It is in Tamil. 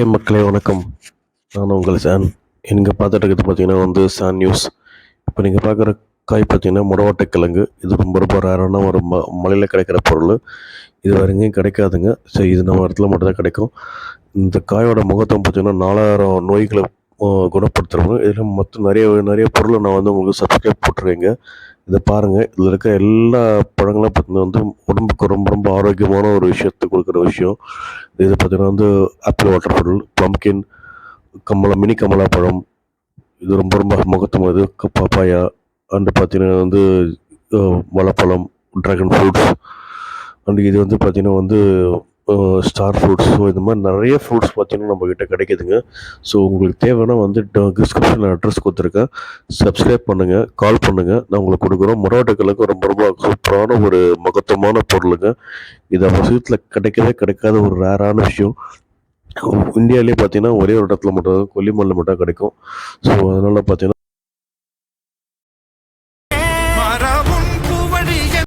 ஏ மக்களே வணக்கம். நான் உங்கள் சான். நீங்கள் பார்த்துட்டு இருக்கிறது பார்த்தீங்கன்னா வந்து சான் நியூஸ். இப்போ நீங்கள் பார்க்குற காய் பார்த்தீங்கன்னா முடவாட்டை கிழங்கு இது ரொம்ப ரொம்ப ரேரான ஒரு ம மலையில் கிடைக்கிற பொருள். இது வேறு எங்கேயும் கிடைக்காதுங்க. ஸோ இது நம்ம இடத்துல மட்டும்தான் கிடைக்கும். இந்த காயோட முகத்துவம் பார்த்தீங்கன்னா நாலாயிரம் நோய்களை குணப்படுத்துகிறவங்க இதில் மொத்தம் நிறைய நிறைய பொருளை நான் வந்து உங்களுக்கு சப்ஸ்கிரைப் போட்டிருக்கேங்க. இதை பாருங்கள் இதில் இருக்க எல்லா பழங்களும் பார்த்தீங்கன்னா வந்து உடம்புக்கு ரொம்ப ரொம்ப ஆரோக்கியமான ஒரு விஷயத்தை கொடுக்குற விஷயம். இது பார்த்தீங்கன்னா வந்து ஆப்பிள் வாட்டர் பொருள் பம்கின் கமலா மினி கமலா பழம் இது ரொம்ப ரொம்ப முகத்துவம் இது. பப்பாயா அண்டு பார்த்தீங்கன்னா வந்து அஹ், வாழைப்பழம் ட்ராகன் ஃப்ரூட்ஸ் அண்டு இது வந்து பார்த்தீங்கன்னா வந்து ஸ்டார் ஃப்ரூட்ஸ் ஸோ இந்த மாதிரி நிறைய ஃப்ரூட்ஸ் பார்த்தீங்கன்னா நம்மக்கிட்ட கிடைக்குதுங்க. ஸோ உங்களுக்கு தேவைன்னா வந்து டிஸ்கிரிப்ஷனில் அட்ரஸ் கொடுத்துருக்கேன். சப்ஸ்கிரைப் பண்ணுங்கள் கால் பண்ணுங்கள் நான் உங்களுக்கு கொடுக்குறோம். மொரோட்டுக்களுக்கு ரொம்ப ரொம்ப சூப்பரான ஒரு மகத்துவமான பொருளுங்க. இது நம்ம விஷயத்தில் கிடைக்கவே கிடைக்காத ஒரு ரேரான விஷயம். இந்தியாவிலே பார்த்தீங்கன்னா ஒரே ஒரு இடத்துல மட்டும் தான் கொல்லிமலையில் மட்டும் கிடைக்கும். ஸோ அதனால் பார்த்தீங்கன்னா